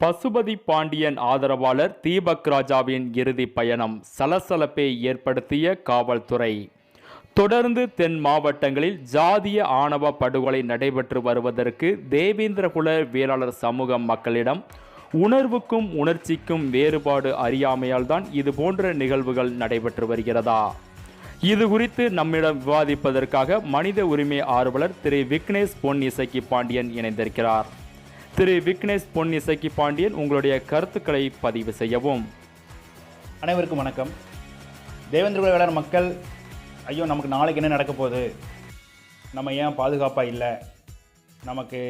பசுபதி பாண்டியன் ஆதரவாளர் தீபக் ராஜாவின் இறுதி பயணம் சலசலப்பை ஏற்படுத்திய காவல்துறை. தொடர்ந்து தென் மாவட்டங்களில் ஜாதிய ஆணவ படுகொலை நடைபெற்று வருவதற்கு தேவேந்திரகுல வேளாளர் சமூக மக்களிடம் உணர்வுக்கும் உணர்ச்சிக்கும் வேறுபாடு அறியாமையால் தான் இது போன்ற நிகழ்வுகள் நடைபெற்று வருகிறதா? இது குறித்து நம்மிடம் விவாதிப்பதற்காக மனித உரிமை ஆர்வலர் திரு விக்னேஷ் பொன் இசக்கி பாண்டியன் இணைந்திருக்கிறார். திரு விக்னேஷ் பொன் இசக்கி பாண்டியன் உங்களுடைய கருத்துக்களை பதிவு செய்யவும். அனைவருக்கும் வணக்கம். தேவேந்திர குல வேளாண் மக்கள் ஐயோ நமக்கு நாளைக்கு என்ன நடக்க போகுது? நம்ம ஏன் பாதுகாப்பாக இல்லை? நமக்கு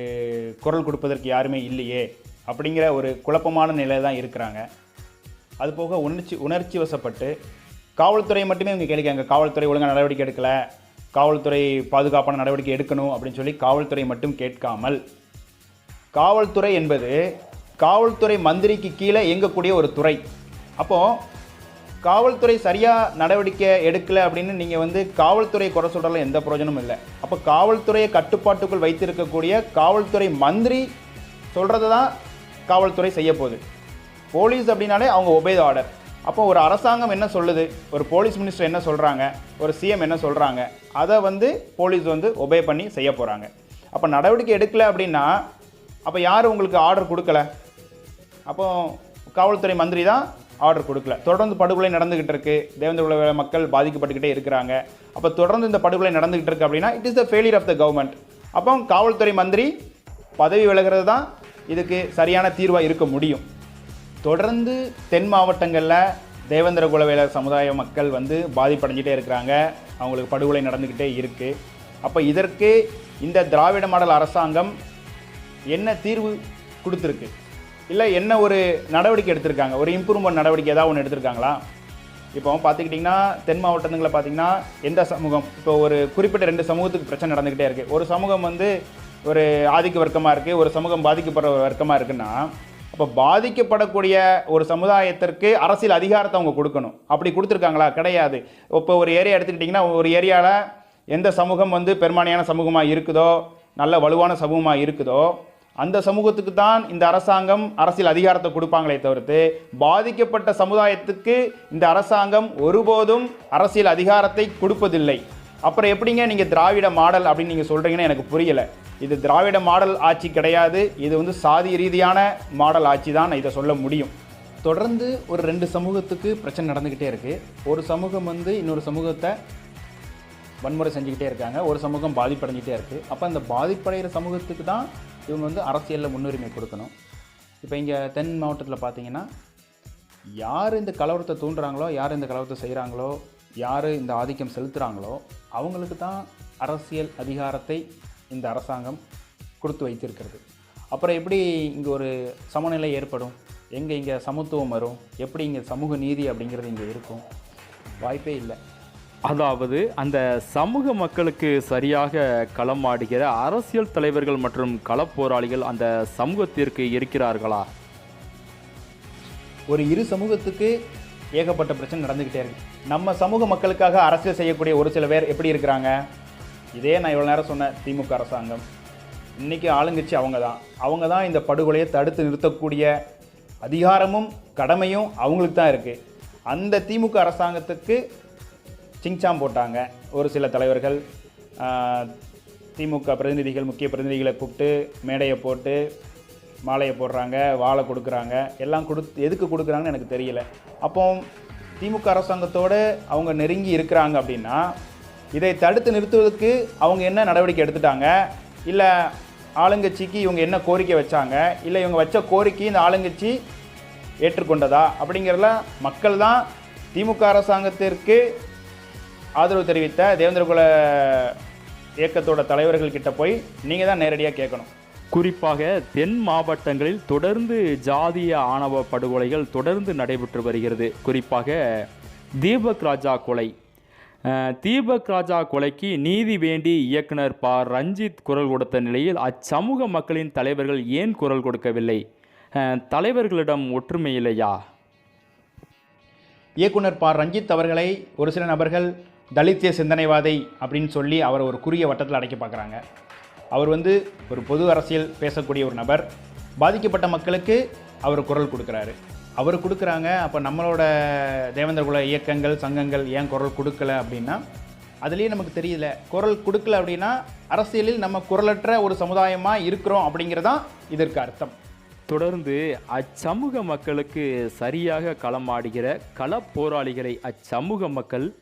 குரல் கொடுப்பதற்கு யாருமே இல்லையே? அப்படிங்கிற ஒரு குழப்பமான நிலை தான் இருக்கிறாங்க. அது போக உணர்ச்சி உணர்ச்சி வசப்பட்டு காவல்துறை மட்டுமே இவங்க கேட்கிறாங்க காவல்துறை ஒழுங்காக நடவடிக்கை எடுக்கல. காவல்துறை பாதுகாப்பான நடவடிக்கை எடுக்கணும் அப்படின்னு சொல்லி காவல்துறை மட்டும் கேட்காமல் காவல்துறை என்பது காவல்துறை மந்திரிக்கு கீழே இயங்கக்கூடிய ஒரு துறை. அப்போது காவல்துறை சரியாக நடவடிக்கை எடுக்கலை அப்படின்னு நீங்கள் வந்து காவல்துறை குறை சொல்கிறதுல எந்த பிரயோஜனமும் இல்லை. அப்போ காவல்துறையை கட்டுப்பாட்டுக்குள் வைத்திருக்கக்கூடிய காவல்துறை மந்திரி சொல்கிறது தான் காவல்துறை செய்ய போகுது. போலீஸ் அப்படின்னாலே அவங்க ஒபே ஆர்டர். அப்போ ஒரு அரசாங்கம் என்ன சொல்லுது? ஒரு போலீஸ் மினிஸ்டர் என்ன சொல்கிறாங்க ஒரு சிஎம் என்ன சொல்கிறாங்க அதை வந்து போலீஸ் வந்து ஒபே பண்ணி செய்ய போகிறாங்க அப்போ நடவடிக்கை எடுக்கலை அப்படின்னா அப்போ யார் உங்களுக்கு ஆர்டர் கொடுக்கல? அப்போ காவல்துறை மந்திரி தான் ஆர்டர் கொடுக்கல. தொடர்ந்து படுகொலை நடந்துகிட்டு இருக்கு. தேவேந்திர மக்கள் பாதிக்கப்பட்டுக்கிட்டே இருக்கிறாங்க. அப்போ தொடர்ந்து இந்த படுகொலை நடந்துகிட்டு இருக்கு அப்படின்னா it is the failure of the government அப்போ காவல்துறை மந்திரி பதவி விலகிறது தான் இதுக்கு சரியான தீர்வாக இருக்க முடியும். தொடர்ந்து தென் மாவட்டங்களில் தேவேந்திர குலவேலர் சமுதாய மக்கள் வந்து பாதிப்படைஞ்சிட்டே இருக்கிறாங்க. அவங்களுக்கு படுகொலை நடந்துக்கிட்டே இருக்குது அப்போ இதற்கு இந்த திராவிட மாடல் அரசாங்கம் என்ன தீர்வு கொடுத்துருக்கு? இல்லை என்ன ஒரு நடவடிக்கை எடுத்திருக்காங்க? ஒரு இம்ப்ரூவ்மெண்ட் நடவடிக்கை ஏதாவது ஒன்று எடுத்திருக்காங்களா? இப்போ பார்த்துக்கிட்டிங்கன்னா தென் மாவட்டங்களில் பார்த்தீங்கன்னா எந்த சமூகம்? இப்போ ஒரு குறிப்பிட்ட ரெண்டு சமூகத்துக்கு பிரச்சனை நடந்துக்கிட்டே இருக்குது ஒரு சமூகம் வந்து ஒரு ஆதிக்க வர்க்கமாக இருக்குது ஒரு சமூகம் பாதிக்கப்படுற வர்க்கமாக இருக்குன்னா அப்போ பாதிக்கப்படக்கூடிய ஒரு சமுதாயத்திற்கு அரசியல் அதிகாரத்தை அவங்க கொடுக்கணும். அப்படி கொடுத்துருக்காங்களா? கிடையாது. இப்போ ஒரு ஏரியா எடுத்துக்கிட்டிங்கன்னா ஒரு ஏரியாவில் எந்த சமூகம் வந்து பெரும்பான்மையான சமூகமாக இருக்குதோ நல்ல வலுவான சமூகமாக இருக்குதோ அந்த சமூகத்துக்கு தான் இந்த அரசாங்கம் அரசியல் அதிகாரத்தை கொடுப்பாங்களே தவிர்த்து பாதிக்கப்பட்ட சமுதாயத்துக்கு இந்த அரசாங்கம் ஒருபோதும் அரசியல் அதிகாரத்தை கொடுப்பதில்லை. அப்புறம் எப்படிங்க நீங்கள் திராவிட மாடல் அப்படின்னு நீங்கள் சொல்கிறீங்கன்னு எனக்கு புரியலை. இது திராவிட மாடல் ஆட்சி கிடையாது. இது வந்து சாதி ரீதியான மாடல் ஆட்சி தான் நான் இதை சொல்ல முடியும். தொடர்ந்து ஒரு ரெண்டு சமூகத்துக்கு பிரச்சனை நடந்துக்கிட்டே இருக்குது ஒரு சமூகம் வந்து இன்னொரு சமூகத்தை வன்முறை செஞ்சுக்கிட்டே இருக்காங்க. ஒரு சமூகம் பாதிப்படைஞ்சிட்டே இருக்குது அப்போ அந்த பாதிப்படைகிற சமூகத்துக்கு தான் இவங்க வந்து அரசியலில் முன்னுரிமை கொடுக்கணும். இப்போ இங்கே தென் மாவட்டத்தில் பார்த்தீங்கன்னா யார் இந்த கலவரத்தை தூண்டுறாங்களோ யார் இந்த கலவரத்தை செய்கிறாங்களோ யார் இந்த ஆதிக்கம் செலுத்துகிறாங்களோ அவங்களுக்கு தான் அரசியல் அதிகாரத்தை இந்த அரசாங்கம் கொடுத்து வைத்திருக்கிறது. அப்புறம் எப்படி இங்கே ஒரு சமநிலை ஏற்படும்? எங்கே இங்கே சமத்துவம் வரும்? எப்படி இங்கே சமூக நீதி அப்படிங்கிறது இங்கே இருக்கும்? வாய்ப்பே இல்லை. அதாவது அந்த சமூக மக்களுக்கு சரியாக களமாடுகிற அரசியல் தலைவர்கள் மற்றும் களப்போராளிகள் அந்த சமூகத்திற்கு இருக்கிறார்களா? ஒரு இரு சமூகத்துக்கு ஏகப்பட்ட பிரச்சனை நடந்துக்கிட்டே இருக்கு. நம்ம சமூக மக்களுக்காக அரசியல் செய்யக்கூடிய ஒரு சில பேர் எப்படி இருக்கிறாங்க? இதே நான் இவ்வளோ நேரம் சொன்ன திமுக அரசாங்கம். இன்றைக்கி ஆளுங்கட்சி அவங்க தான். அவங்க தான் இந்த படுகொலையை தடுத்து நிறுத்தக்கூடிய அதிகாரமும் கடமையும் அவங்களுக்கு தான் இருக்குது அந்த திமுக அரசாங்கத்துக்கு சிங்சாம் போட்டாங்க. ஒரு சில தலைவர்கள் திமுக பிரதிநிதிகள் முக்கிய பிரதிநிதிகளை கூப்பிட்டு மேடையை போட்டு மாலையை போடுறாங்க வாழை கொடுக்குறாங்க. எல்லாம் கொடுத்து எதுக்கு கொடுக்குறாங்கன்னு எனக்கு தெரியல. அப்போ திமுக அரசாங்கத்தோடு அவங்க நெருங்கி இருக்கிறாங்க அப்படின்னா இதை தடுத்து நிறுத்துவதற்கு அவங்க என்ன நடவடிக்கை எடுத்துட்டாங்க? இல்லை ஆளுங்கட்சிக்கு இவங்க என்ன கோரிக்கை வச்சாங்க? இல்லை இவங்க வச்ச கோரிக்கை இந்த ஆளுங்கட்சி ஏற்றுக்கொண்டதா? அப்படிங்கிறதுல மக்கள் தான் திமுக அரசாங்கத்திற்கு ஆதரவு தெரிவித்த தேவேந்திரகுல இயக்கத்தோட தலைவர்கள் கிட்ட போய் நீங்கள் தான் நேரடியாக கேட்கணும். குறிப்பாக தென் மாவட்டங்களில் தொடர்ந்து ஜாதிய ஆணவ படுகொலைகள் தொடர்ந்து நடைபெற்று வருகிறது. குறிப்பாக தீபக் ராஜா கொலை. தீபக் ராஜா கொலைக்கு நீதி வேண்டி இயக்குனர் ப. ரஞ்சித் குரல் கொடுத்த நிலையில் அச்சமூக மக்களின் தலைவர்கள் ஏன் குரல் கொடுக்கவில்லை? தலைவர்களிடம் ஒற்றுமை இல்லையா? இயக்குனர் ப. ரஞ்சித் அவர்களை ஒரு சில நபர்கள் தலித்திய சிந்தனைவாதை அப்படின்னு சொல்லி அவரை ஒரு குறுகிய வட்டத்தில் அடைக்க பார்க்குறாங்க. அவர் வந்து ஒரு பொது அரசியல் பேசக்கூடிய ஒரு நபர். பாதிக்கப்பட்ட மக்களுக்கு அவர் குரல் கொடுக்குறாரு. அவர் கொடுக்குறாங்க அப்போ நம்மளோட தேவேந்திரகுல இயக்கங்கள் சங்கங்கள் ஏன் குரல் கொடுக்கல அப்படின்னா அதுலேயே நமக்கு தெரியல. குரல் கொடுக்கல அப்படின்னா அரசியலில் நம்ம குரலற்ற ஒரு சமுதாயமாக இருக்கிறோம் அப்படிங்கிறதான் இதற்கு அர்த்தம். தொடர்ந்து அச்சமூக மக்களுக்கு சரியாக களமாடுகிற களப் போராளிகளை அச்சமூக மக்கள்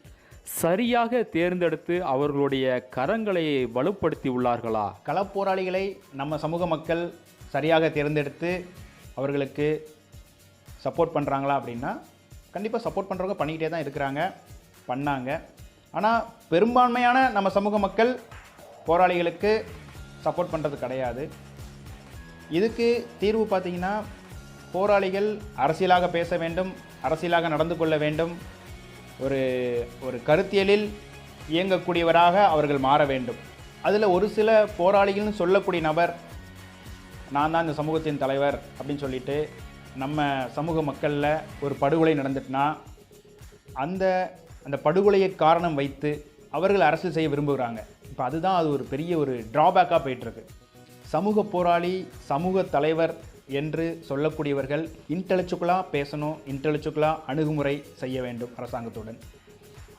சரியாக தேர்ந்தெடுத்து அவர்களுடைய கரங்களை வலுப்படுத்தி உள்ளார்களா? களப்போராளிகளை நம்ம சமூக மக்கள் சரியாக தேர்ந்தெடுத்து அவர்களுக்கு சப்போர்ட் பண்ணுறாங்களா அப்படின்னா கண்டிப்பாக சப்போர்ட் பண்ணுறவங்க பண்ணிக்கிட்டே தான் இருக்கிறாங்க பண்ணாங்க. ஆனால் பெரும்பான்மையான நம்ம சமூக மக்கள் போராளிகளுக்கு சப்போர்ட் பண்ணுறது கிடையாது. இதுக்கு தீர்வு பார்த்தீங்கன்னா போராளிகள் அரசியலாக பேச வேண்டும் அரசியலாக நடந்து கொள்ள வேண்டும் ஒரு ஒரு கருத்தியலில் இயங்கக்கூடியவராக அவர்கள் மாற வேண்டும். அதில் ஒரு சில போராளிகள்னு சொல்லக்கூடிய நபர் நான் தான் இந்த சமூகத்தின் தலைவர் அப்படின்னு சொல்லிட்டு நம்ம சமூக மக்களில் ஒரு படுகொலை நடந்துட்டுனா அந்த அந்த படுகொலையை காரணம் வைத்து அவர்கள் அரசியல் செய்ய விரும்புகிறாங்க. இப்போ அதுதான் அது ஒரு பெரிய ஒரு ட்ராபேக்காக போயிட்டுருக்கு. சமூக போராளி சமூக தலைவர் என்று சொல்லக்கூடியவர்கள் இன்டெலெக்சுவலாக பேசணும் இன்டெலெக்சுவலாக அணுகுமுறை செய்ய வேண்டும் அரசாங்கத்துடன்.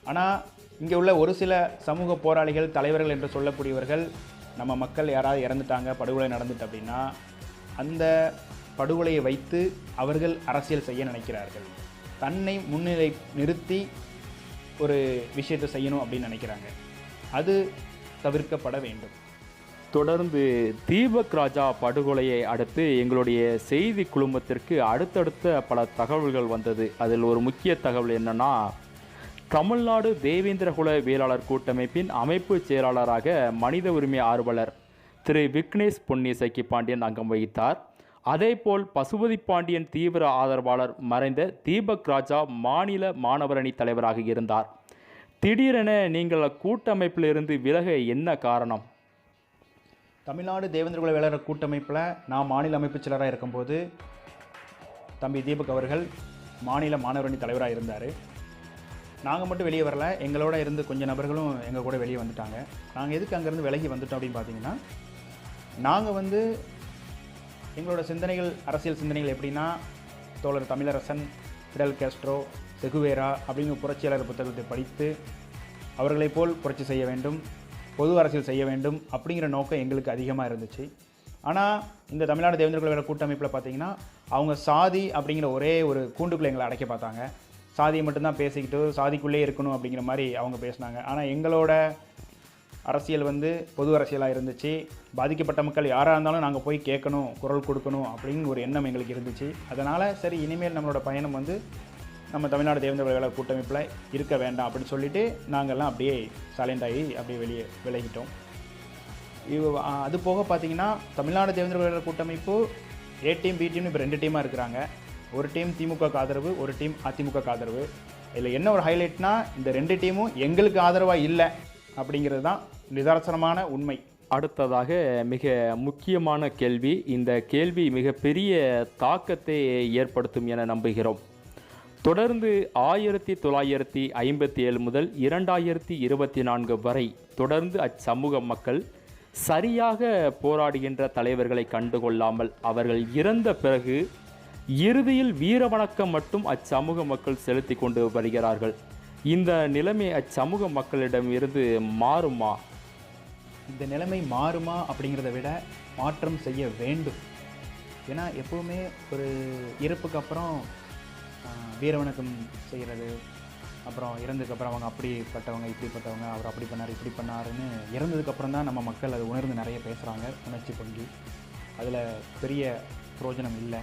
ஆனால் இங்கே உள்ள ஒரு சில சமூக போராளிகள் தலைவர்கள் என்று சொல்லக்கூடியவர்கள் நம்ம மக்கள் யாராவது இறந்துட்டாங்க படுகொலை நடந்துட்டு அப்படின்னா அந்த படுகொலையை வைத்து அவர்கள் அரசியல் செய்ய நினைக்கிறார்கள். தன்னை முன்னிலை நிறுத்தி ஒரு விஷயத்தை செய்யணும் அப்படின்னு நினைக்கிறாங்க. அது தவிர்க்கப்பட வேண்டும். தொடர்ந்து தீபக் ராஜா படுகொலையை அடுத்து எங்களுடைய செய்தி குழுமத்திற்கு அடுத்தடுத்த பல தகவல்கள் வந்தது. அதில் ஒரு முக்கிய தகவல் என்னன்னா தமிழ்நாடு தேவேந்திரகுல வேளாளர் கூட்டமைப்பின் அமைப்பு செயலாளராக மனித உரிமை ஆர்வலர் திரு விக்னேஷ் பொன்னி சக்கி பாண்டியன் அங்கம் வகித்தார். அதேபோல் பசுபதி பாண்டியன் தீவிர ஆதரவாளர் மறைந்த தீபக் ராஜா மாநில மாணவரணி தலைவராக இருந்தார். திடீரென நீங்கள் கூட்டமைப்பிலிருந்து விலக என்ன காரணம்? தமிழ்நாடு தேவேந்திரகுல வேளாளர் கூட்டமைப்பில் நான் மாநில அமைப்பு செயலராக இருக்கும்போது தம்பி தீபக் அவர்கள் மாநில மாணவரணி தலைவராக இருந்தார். நாங்கள் மட்டும் வெளியே வரல. எங்களோட இருந்து கொஞ்சம் நபர்களும் எங்கள் கூட வெளியே வந்துட்டாங்க. நாங்கள் எதுக்கு அங்கேருந்து விலகி வந்துட்டோம் அப்படின்னு பார்த்தீங்கன்னா நாங்கள் வந்து எங்களோட சிந்தனைகள் அரசியல் சிந்தனைகள் எப்படின்னா தோழர் தமிழரசன் ஃபிடல் கேஸ்ட்ரோ செகுவேரா அப்படிங்கிற புரட்சியாளர் புத்தகத்தை படித்து அவர்களைப் போல் புரட்சி செய்ய வேண்டும். பொது அரசியல் செய்ய வேண்டும் அப்படிங்கிற நோக்கம் எங்களுக்கு அதிகமாக இருந்துச்சு. ஆனால் இந்த தமிழ்நாடு தேவேந்திர கூட்டமைப்பில் பார்த்தீங்கன்னா அவங்க சாதி அப்படிங்கிற ஒரே ஒரு கூண்டுக்குள்ளே எங்களை அடைக்க பார்த்தாங்க. சாதியை மட்டும்தான் பேசிக்கிட்டு சாதிக்குள்ளே இருக்கணும் அப்படிங்கிற மாதிரி அவங்க பேசினாங்க. ஆனால் எங்களோட அரசியல் வந்து பொது அரசியலாக இருந்துச்சு. பாதிக்கப்பட்ட மக்கள் யாராக இருந்தாலும் நாங்கள் போய் கேட்கணும் குரல் கொடுக்கணும் அப்படின்னு ஒரு எண்ணம் எங்களுக்கு இருந்துச்சு. அதனால் சரி இனிமேல் நம்மளோட பயணம் வந்து நம்ம தமிழ்நாடு தேவேந்திர வேளாளர் கூட்டமைப்பில் இருக்க வேண்டாம் அப்படின்னு சொல்லிட்டு நாங்கள்லாம் அப்படியே சைலண்ட் ஆகி அப்படியே வெளியே விலகிட்டோம். இது அது போக பார்த்தீங்கன்னா தமிழ்நாடு தேவேந்திர வேளாளர் கூட்டமைப்பு ஏ டீம் பி டீம்னு இப்போ ரெண்டு டீமாக இருக்கிறாங்க. ஒரு டீம் திமுக ஆதரவு ஒரு டீம் அதிமுக ஆதரவு. இதில் என்ன ஒரு ஹைலைட்னா இந்த ரெண்டு டீமும் எங்களுக்கு ஆதரவாக இல்லை அப்படிங்கிறது தான் நிதர்சனமான உண்மை. அடுத்ததாக மிக முக்கியமான கேள்வி இந்த கேள்வி மிகப்பெரிய தாக்கத்தை ஏற்படுத்தும் என நம்புகிறோம். தொடர்ந்து ஆயிரத்தி தொள்ளாயிரத்தி ஐம்பத்தி ஏழு முதல் இரண்டாயிரத்தி இருபத்தி நான்கு வரை தொடர்ந்து அச்சமூக மக்கள் சரியாக போராடுகின்ற தலைவர்களை கண்டுகொள்ளாமல் அவர்கள் இறந்த பிறகு இறுதியில் வீரவணக்கம் மட்டும் அச்சமூக மக்கள் செலுத்தி கொண்டு வருகிறார்கள். இந்த நிலைமை அச்சமூக மக்களிடம் இருந்து மாறுமா? இந்த நிலைமை மாறுமா அப்படிங்கிறத விட மாற்றம் செய்ய வேண்டும். ஏன்னா எப்போவுமே ஒரு இறப்புக்கு அப்புறம் வீர வணக்கம் செய்கிறது. அப்புறம் இறந்ததுக்கப்புறம் அவங்க அப்படிப்பட்டவங்க இப்படிப்பட்டவங்க அவர் அப்படி பண்ணார் இப்படி பண்ணாருன்னு இறந்ததுக்கப்புறம் தான் நம்ம மக்கள் அதை உணர்ந்து நிறைய பேசுகிறாங்க உணர்ச்சி பொங்கி. அதில் பெரிய பிரயோஜனம் இல்லை.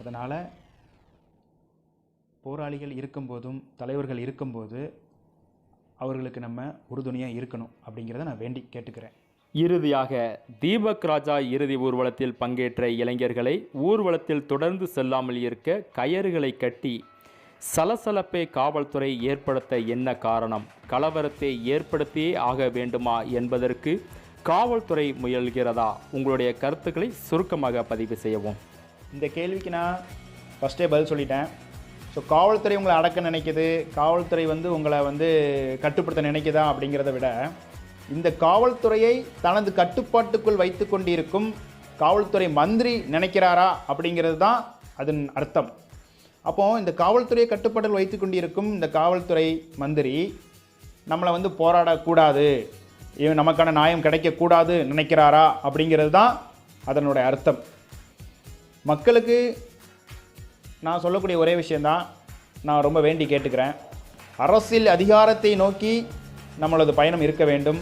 அதனால் போராளிகள் இருக்கும்போதும் தலைவர்கள் இருக்கும்போது அவர்களுக்கு நம்ம உறுதுணையாக இருக்கணும் அப்படிங்கிறத நான் வேண்டி கேட்டுக்கிறேன். இறுதியாக தீபக் ராஜா இறுதி ஊர்வலத்தில் பங்கேற்ற இளைஞர்களை ஊர்வலத்தில் தொடர்ந்து செல்லாமல் இருக்க கயறுகளை கட்டி சலசலப்பை காவல்துறை ஏற்படுத்த என்ன காரணம்? கலவரத்தை ஏற்படுத்தியே ஆக வேண்டுமா என்பதற்கு காவல்துறை முயல்கிறதா? உங்களுடைய கருத்துக்களை சுருக்கமாக பதிவு செய்யவும். இந்த கேள்விக்கு நான் ஃபஸ்ட்டே பதில் சொல்லிட்டேன். ஸோ காவல்துறை உங்களை அடக்க நினைக்குது காவல்துறை வந்து உங்களை வந்து கட்டுப்படுத்த நினைக்குதா அப்படிங்கிறத விட இந்த காவல்துறையை தனது கட்டுப்பாட்டுக்குள் வைத்து கொண்டிருக்கும் காவல்துறை மந்திரி நினைக்கிறாரா அப்படிங்கிறது தான் அதன் அர்த்தம். அப்போது இந்த காவல்துறையை கட்டுப்பாட்டில் வைத்து கொண்டிருக்கும் இந்த காவல்துறை மந்திரி நம்மளை வந்து போராடக்கூடாது. இவன் நமக்கான நியாயம் கிடைக்கக்கூடாது நினைக்கிறாரா அப்படிங்கிறது தான் அதனுடைய அர்த்தம். மக்களுக்கு நான் சொல்லக்கூடிய ஒரே விஷயந்தான் நான் ரொம்ப வேண்டி கேட்டுக்கிறேன். அரசியல் அதிகாரத்தை நோக்கி நம்மளது பயணம் இருக்க வேண்டும்.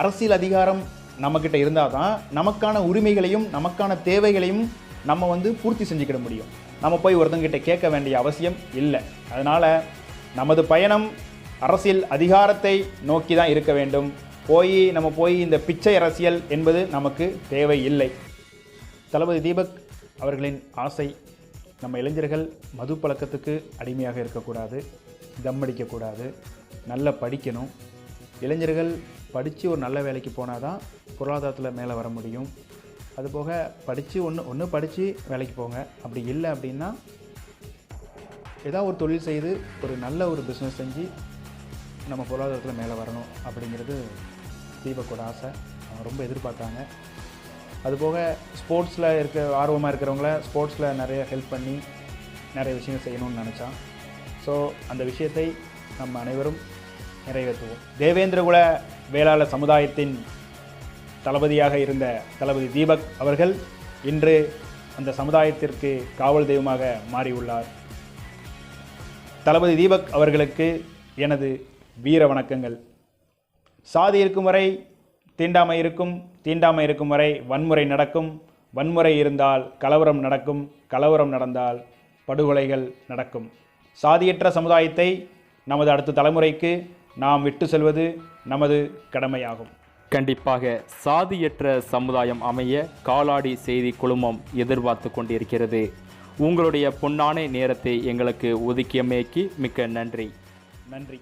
அரசியல் அதிகாரம் நம்மக்கிட்ட இருந்தால் தான் நமக்கான உரிமைகளையும் நமக்கான தேவைகளையும் நம்ம வந்து பூர்த்தி செஞ்சுக்கிட முடியும். நம்ம போய் ஒருத்தங்கிட்ட கேட்க வேண்டிய அவசியம் இல்லை. அதனால் நமது பயணம் அரசியல் அதிகாரத்தை நோக்கி தான் இருக்க வேண்டும். போய் நம்ம போய் இந்த பிச்சை அரசியல் என்பது நமக்கு தேவையில்லை. தளபதி தீபக் அவர்களின் ஆசை நம்ம இளைஞர்கள் மது பழக்கத்துக்கு அடிமையாக இருக்கக்கூடாது தம் அடிக்கக்கூடாது நல்லா படிக்கணும். இளைஞர்கள் படித்து ஒரு நல்ல வேலைக்கு போனால் தான் பொருளாதாரத்தில் மேலே வர முடியும். அதுபோக படித்து ஒன்று ஒன்று படித்து வேலைக்கு போங்க. அப்படி இல்லை அப்படின்னா ஏதாவது ஒரு தொழில் செய்து ஒரு நல்ல ஒரு பிஸ்னஸ் செஞ்சு நம்ம பொருளாதாரத்தில் மேலே வரணும் அப்படிங்கிறது தீபக்கோட ஆசை. அவங்க ரொம்ப எதிர்பார்த்தாங்க அதுபோக ஸ்போர்ட்ஸில் இருக்க ஆர்வமாக இருக்கிறவங்கள ஸ்போர்ட்ஸில் நிறைய ஹெல்ப் பண்ணி நிறைய விஷயங்கள் செய்யணும்னு நினச்சான். ஸோ அந்த விஷயத்தை நம்ம அனைவரும் நிறைவேற்றுவோம். தேவேந்திரகுல வேளாளர் சமுதாயத்தின் தளபதியாக இருந்த தளபதி தீபக் அவர்கள் இன்று அந்த சமுதாயத்திற்கு காவல் தெய்வமாக மாறியுள்ளார். தளபதி தீபக் அவர்களுக்கு எனது வீர வணக்கங்கள். சாதி இருக்கும் வரை தீண்டாமை இருக்கும் தீண்டாமை இருக்கும் வரை வன்முறை நடக்கும் வன்முறை இருந்தால் கலவரம் நடக்கும் கலவரம் நடந்தால் படுகொலைகள் நடக்கும். சாதியற்ற சமுதாயத்தை நமது அடுத்த தலைமுறைக்கு நாம் விட்டு செல்வது நமது கடமையாகும். கண்டிப்பாக சாதியற்ற சமுதாயம் அமைய காலாடி செய்தி குழுமம் எதிர்பார்த்து கொண்டிருக்கிறது. உங்களுடைய பொன்னான நேரத்தை எங்களுக்கு ஒதுக்கியமைக்கு மிக்க நன்றி. நன்றி.